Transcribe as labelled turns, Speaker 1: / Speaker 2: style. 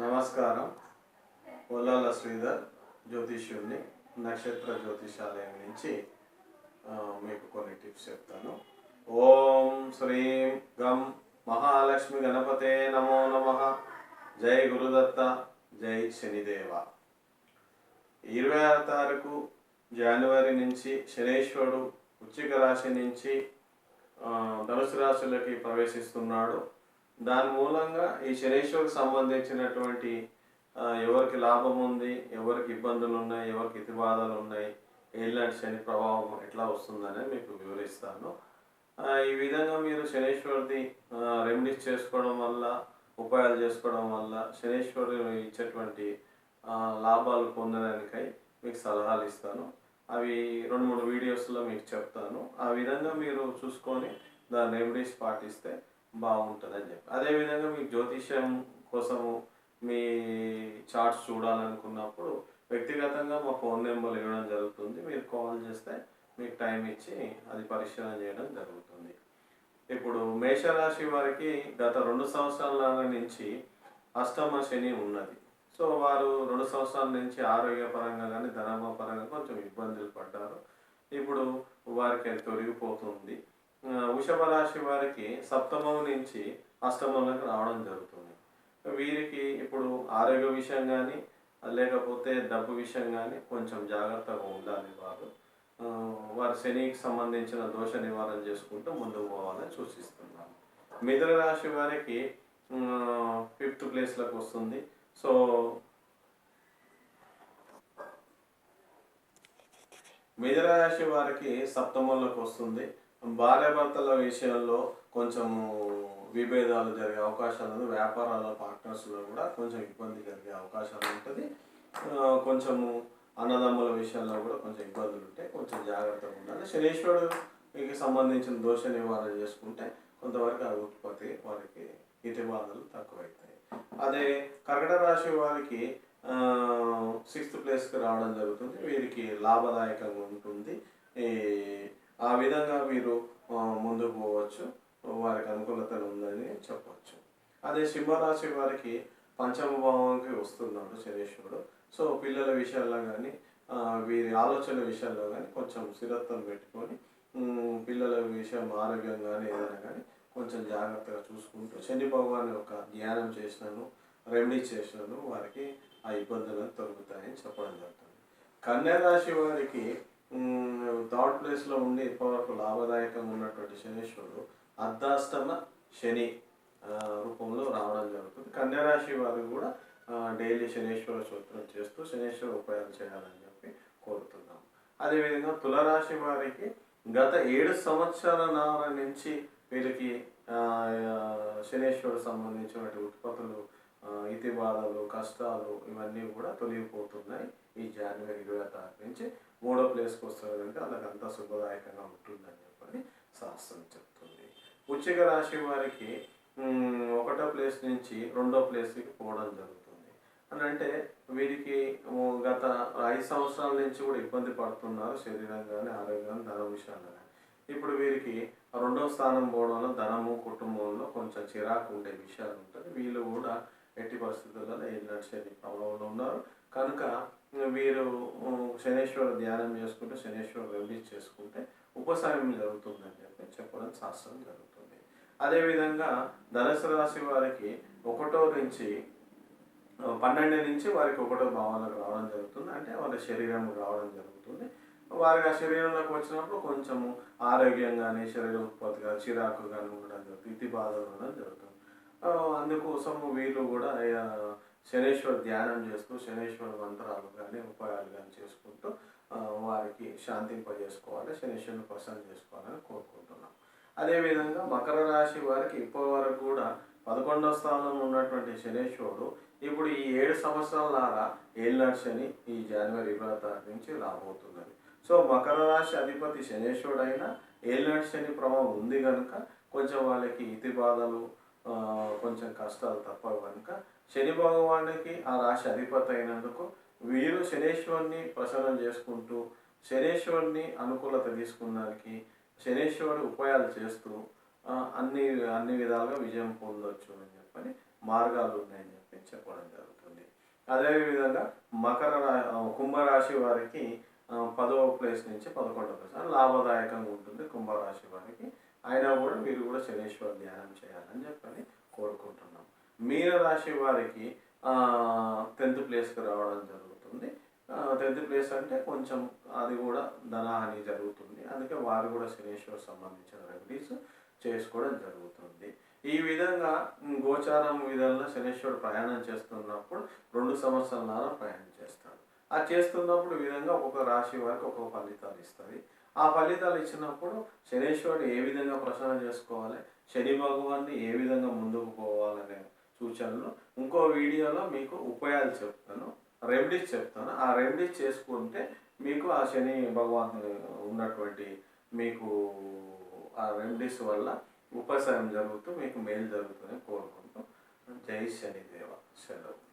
Speaker 1: నమస్కారం. పొల్లాల శ్రీధర్ జ్యోతిష్యుడిని నక్షత్ర జ్యోతిషాలయం నుంచి మీకు కొన్ని టిప్స్ చెప్తాను. ఓం శ్రీం గం మహాలక్ష్మి గణపతే నమో నమ. జై గురుదత్త జై శనిదేవ. ఇరవై ఆరు తారీఖు జనవరి నుంచి శనేశ్వరుడు ఉచ్చిక రాశి నుంచి ధనుసు రాశులకి ప్రవేశిస్తున్నాడు. దాని మూలంగా ఈ శనేశ్వరికి సంబంధించినటువంటి ఎవరికి లాభం ఉంది ఎవరికి ఇబ్బందులు ఉన్నాయి ఎవరికి ఇతి బాధలు ఉన్నాయి ఎలాంటి శని ప్రభావం ఎట్లా వస్తుందనే మీకు వివరిస్తాను. ఈ విధంగా మీరు శనేశ్వరుది రెమెడీస్ చేసుకోవడం వల్ల ఉపాయాలు చేసుకోవడం వల్ల శనేశ్వరుడు ఇచ్చేటువంటి లాభాలు పొందడానికై మీకు సలహాలు ఇస్తాను. అవి రెండు మూడు వీడియోస్లో మీకు చెప్తాను. ఆ విధంగా మీరు చూసుకొని దాని రెమెడీస్ పాటిస్తే బాగుంటుందని చెప్పి. అదేవిధంగా మీకు జ్యోతిష్యం కోసము మీ చార్ట్స్ చూడాలనుకున్నప్పుడు వ్యక్తిగతంగా మా ఫోన్ నెంబర్ ఇవ్వడం జరుగుతుంది. మీరు కాల్ చేస్తే మీకు టైం ఇచ్చి అది పరిశీలన చేయడం జరుగుతుంది. ఇప్పుడు మేషరాశి వారికి గత రెండు సంవత్సరాల నుంచి అష్టమ శని ఉన్నది. సో వారు రెండు సంవత్సరాల నుంచి ఆరోగ్యపరంగా కానీ ధనమ పరంగా కొంచెం ఇబ్బందులు పడ్డారు. ఇప్పుడు వారికి అది తొలగిపోతుంది. వృషభ రాశి వారికి సప్తమం నుంచి అష్టమంలోకి రావడం జరుగుతుంది. వీరికి ఇప్పుడు ఆరోగ్య విషయం కానీ లేకపోతే డబ్బు విషయం కానీ కొంచెం జాగ్రత్తగా ఉండాలి వారు. వారి శనికి సంబంధించిన దోష నివారణ చేసుకుంటూ ముందుకు పోవాలని సూచిస్తున్నాను. మిథున రాశి వారికి ఫిఫ్త్ ప్లేస్లోకి వస్తుంది. సో మిథున రాశి వారికి సప్తమంలోకి వస్తుంది. భార్యాభర్తల విషయాల్లో కొంచెము విభేదాలు జరిగే అవకాశాలు ఉంది వ్యాపారాల పార్ట్నర్స్లో కూడా కొంచెం ఇబ్బంది జరిగే అవకాశాలు ఉంటుంది. కొంచెము అన్నదమ్ముల విషయాల్లో కూడా కొంచెం ఇబ్బందులు ఉంటాయి కొంచెం జాగ్రత్తగా ఉండాలి. శనీశ్వరుడికి సంబంధించిన దోష నివారణ చేసుకుంటే కొంతవరకు ఆ ఉత్పత్తి వారికి ఇటు బాధలు తక్కువవుతాయి అదే కర్కట రాశి వారికి సిక్స్త్ ప్లేస్కి రావడం జరుగుతుంది. వీరికి లాభదాయకంగా ఉంటుంది. ఈ ఆ విధంగా వీరు ముందుకు పోవచ్చు. వారికి అనుకూలతలు ఉందని చెప్పవచ్చు అదే సింహరాశి వారికి పంచమ భావంకి వస్తున్నాడు శనేశ్వరుడు. సో పిల్లల విషయాల్లో కానీ వీరి ఆలోచన విషయాల్లో కానీ కొంచెం స్థిరత్వం పెట్టుకొని పిల్లల విషయం ఆరోగ్యం కానీ ఏదైనా కానీ కొంచెం జాగ్రత్తగా చూసుకుంటూ శని భగవాన్ యొక్క ధ్యానం చేసినాను రెమెడీ చేసినాను వారికి ఆ ఇబ్బందులను తొలుగుతాయని చెప్పడం జరుగుతుంది. కన్యా రాశి వారికి థర్డ్ ప్లేస్లో ఉండి ఇప్పటివరకు లాభదాయకంగా ఉన్నటువంటి శనీశ్వరుడు అర్ధాష్టమ శని రూపంలో రావడం జరుగుతుంది. కన్యారాశి వారికి వారు కూడా డైలీ శనీశ్వర స్తోత్రం చేస్తూ శనీశ్వర ఉపాయాలు చేయాలని చెప్పి కోరుతున్నాం. అదేవిధంగా తులరాశి వారికి గత ఏడు సంవత్సరాల నుంచి వీరికి ఆ, శనీశ్వరుడు సంబంధించినటువంటి ఉత్పత్తులు ఇతి బాధలు కష్టాలు ఇవన్నీ కూడా తొలగిపోతున్నాయి ఈ జనవరి ఇరవై తారీఖు నుంచి. మూడో ప్లేస్కి వస్తుంది కనుక వాళ్ళకంతా శుభదాయకంగా ఉంటుందని చెప్పని శాస్త్రం చెప్తుంది. ఉచిక రాశి వారికి ఒకటో ప్లేస్ నుంచి రెండో ప్లేస్కి పోవడం జరుగుతుంది. అని అంటే వీరికి గత ఐదు సంవత్సరాల నుంచి కూడా ఇబ్బంది పడుతున్నారు శరీరం కానీ ఆరోగ్యం కానీ ధన విషయాలు కానీ ఇప్పుడు వీరికి రెండో స్థానం పోవడంలో ధనము కుటుంబంలో కొంచెం చిరాకు ఉండే విషయాలు ఉంటుంది. వీళ్ళు కూడా ఎట్టి పరిస్థితుల్లో ఏళ్ళ శని ప్రభావంలో ఉన్నారు. కనుక వీరు శనేశ్వర ధ్యానం చేసుకుంటే శనేశ్వర రెమెడీస్ చేసుకుంటే ఉపశమనం జరుగుతుందని చెప్పి చెప్పడం శాస్త్రం జరుగుతుంది. అదేవిధంగా ధనుసు రాశి వారికి ఒకటో నుంచి పన్నెండు నుంచి వారికి ఒకటో భావనకు రావడం జరుగుతుంది. అంటే వాళ్ళ శరీరం రావడం జరుగుతుంది. వారికి ఆ శరీరంలోకి వచ్చినప్పుడు కొంచెము ఆరోగ్యం కానీ శరీర ఉత్పత్తి కానీ చిరాకు కానీ ఉండడం జరుగుతుంది ఇతి బాధలు ఉండడం జరుగుతుంది. అందుకోసం వీళ్ళు కూడా ఆ, శనేశ్వర ధ్యానం చేస్తూ శనేశ్వర మంత్రాలు కానీ ఉపాయాలు కానీ చేసుకుంటూ వారికి శాంతింపజేసుకోవాలి శనేశ్వరుని ప్రసన్న చేసుకోవాలని కోరుకుంటున్నాం. అదేవిధంగా మకర రాశి వారికి ఇప్పటి వరకు కూడా పదకొండవ స్థానంలో ఉన్నటువంటి శనేశ్వరుడు ఇప్పుడు ఈ ఏడు సంవత్సరాల లాగా ఏళ్ళ శని ఈ జనవరి ఇరవై తారీఖు నుంచి రాబోతున్నది. సో మకర రాశి అధిపతి శనేశ్వరుడైనా అయినా శని ప్రభావం ఉంది కనుక కొంచెం వాళ్ళకి ఇతి బాధలు కొంచెం కష్టాలు తప్పవు కనుక శని భగవానికి ఆ రాశి అధిపతి అయినందుకు వీరు శనేశ్వరుని ప్రసన్నం చేసుకుంటూ శనేశ్వరుని అనుకూలత తీసుకున్నానికి శనేశ్వరుడు ఉపాయాలు చేస్తూ అన్ని అన్ని విధాలుగా విజయం పొందొచ్చు అని చెప్పని మార్గాలు ఉన్నాయని చెప్పి చెప్పడం జరుగుతుంది. అదేవిధంగా మకర రా- కుంభరాశి వారికి పదవ ప్లేస్ నుంచి పదకొండవ ప్లేస్ లాభదాయకంగా ఉంటుంది కుంభరాశి వారికి. అయినా కూడా మీరు కూడా శనేశ్వర ధ్యానం చేయాలని చెప్పని కోరుకుంటున్నాం. మీన రాశి వారికి టెన్త్ ప్లేస్కి రావడం జరుగుతుంది. టెన్త్ ప్లేస్ అంటే కొంచెం అది కూడా ధనహాని జరుగుతుంది. అందుకే వారు కూడా శనేశ్వర సంబంధించిన రెమెడీస్ చేసుకోవడం జరుగుతుంది. ఈ విధంగా గోచారం విధంగా శనేశ్వరుడు ప్రయాణం చేస్తున్నప్పుడు రెండు సంవత్సరాల ప్రయాణం చేస్తాడు. ఆ చేస్తున్నప్పుడు ఈ విధంగా ఒక్కొక్క రాశి వారికి ఒక్కొక్క ఫలితాలు ఇస్తుంది ఆ ఫలితాలు ఇచ్చినప్పుడు శనేశ్వరుడు ఏ విధంగా ప్రసన్న చేసుకోవాలి? శని భగవాన్ని ఏ విధంగా ముందుకు పోవాలనే సూచనలు. ఇంకో వీడియోలో మీకు ఉపాయాలు చెప్తాను రెమెడీస్ చెప్తాను. ఆ రెమెడీస్ చేసుకుంటే మీకు ఆ శని భగవాన్ ఉన్నటువంటి మీకు ఆ రెమెడీస్ వల్ల ఉపశమనం జరుగుతూ మీకు మేలు జరుగుతుందని కోరుకుంటూ. జై శనిదేవ. సెలవు.